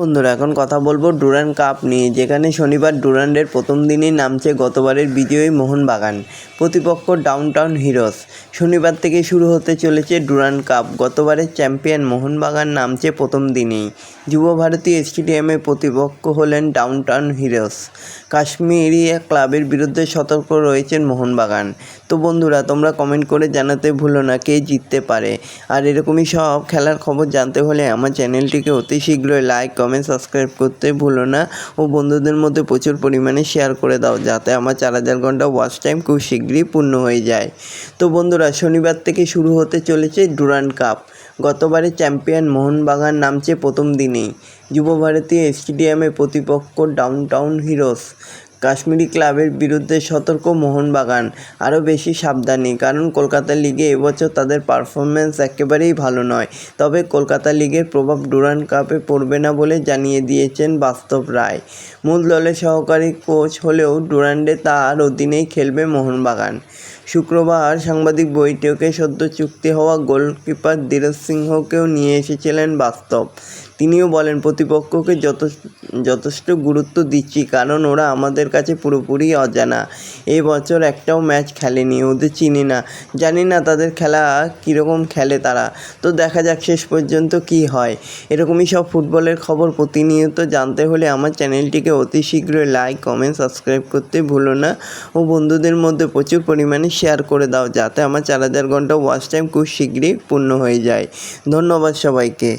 বন্ধুরা, এখন কথা বলব ডুরান্ড কাপ নিয়ে। যেখানে শনিবার ডুরান্ডের প্রথম দিনই নামছে গতবারের বিজয়ী মোহনবাগান, প্রতিপক্ষ ডাউনটাউন হিরোস। শনিবার থেকে শুরু হতে চলেছে ডুরান্ড কাপ। গতবারের চ্যাম্পিয়ন মোহনবাগান নামছে প্রথম দিনেই। যুব ভারতী স্টেডিয়ামে প্রতিপক্ষ হলেন ডাউনটাউন হিরোস। কাশ্মীরিয়া ক্লাবের বিরুদ্ধে সতর্ক রয়েছেন মোহনবাগান। তো বন্ধুরা, তোমরা কমেন্ট করে জানাতে ভুলো না কে জিততে পারে। আর এরকমই সব খেলার খবর জানতে হলে আমার চ্যানেলটিকে অতি শীঘ্রই লাইক কমেন্ট সাবস্ক্রাইব করতে ভুলো না। ও বন্ধুদের মধ্যে প্রচুর পরিমাণে শেয়ার করে দাও, যাতে আমার চার হাজার ঘণ্টা ওয়াচ টাইম খুব শীঘ্রই পূর্ণ হয়ে যায়। তো বন্ধুরা, শনিবার থেকে শুরু হতে চলেছে ডুরান্ড কাপ গতবারের চ্যাম্পিয়ন মোহনবাগান নামছে প্রথম দিনেই। যুবভারতীয় স্টেডিয়ামে প্রতিপক্ষ ডাউনটাউন হিরোস কাশ্মীরি ক্লাবের বিরুদ্ধে সতর্ক মোহনবাগান। আরও বেশি সাবধানী, কারণ কলকাতা লিগে এবছর তাদের পারফরমেন্স একেবারেই ভালো নয়। তবে কলকাতা লিগের প্রভাব ডুরান্ড কাপে পড়বে না বলে জানিয়ে দিয়েছেন বাস্তব রায়। মূল দলের সহকারী কোচ হলেও ডুরান্ডে তার অধীনেই খেলবে মোহনবাগান। শুক্রবার সাংবাদিক বৈঠকে সদ্য চুক্তি হওয়া গোলকিপার ধীরজ সিংহকেও নিয়ে এসেছিলেন বাস্তব। তিনিও বলেন, প্রতিপক্ষকে যথ যথেষ্ট গুরুত্ব দিচ্ছি কারণ ওরা আমাদের কাছে পুরোপুরি অজানা। এই বছর একটাও ম্যাচ খেলেনি, ওদের চিনি না। জানি না তাদের খেলা কীরকম খেলে তারা। তো দেখা যাক শেষ পর্যন্ত কি হয়। এরকমই সব ফুটবলের খবর প্রতিনিয়ত জানতে হলে আমার চ্যানেলটিকে অতি শীঘ্রই লাইক, কমেন্ট, সাবস্ক্রাইব করতে ভুলো না ও বন্ধুদের মধ্যে প্রচুর পরিমাণে শেয়ার করে দাও যাতে আমার চার হাজার ঘণ্টা ওয়াচ টাইম খুব শীঘ্রই পূর্ণ হয়ে যায়। ধন্যবাদ সবাইকে।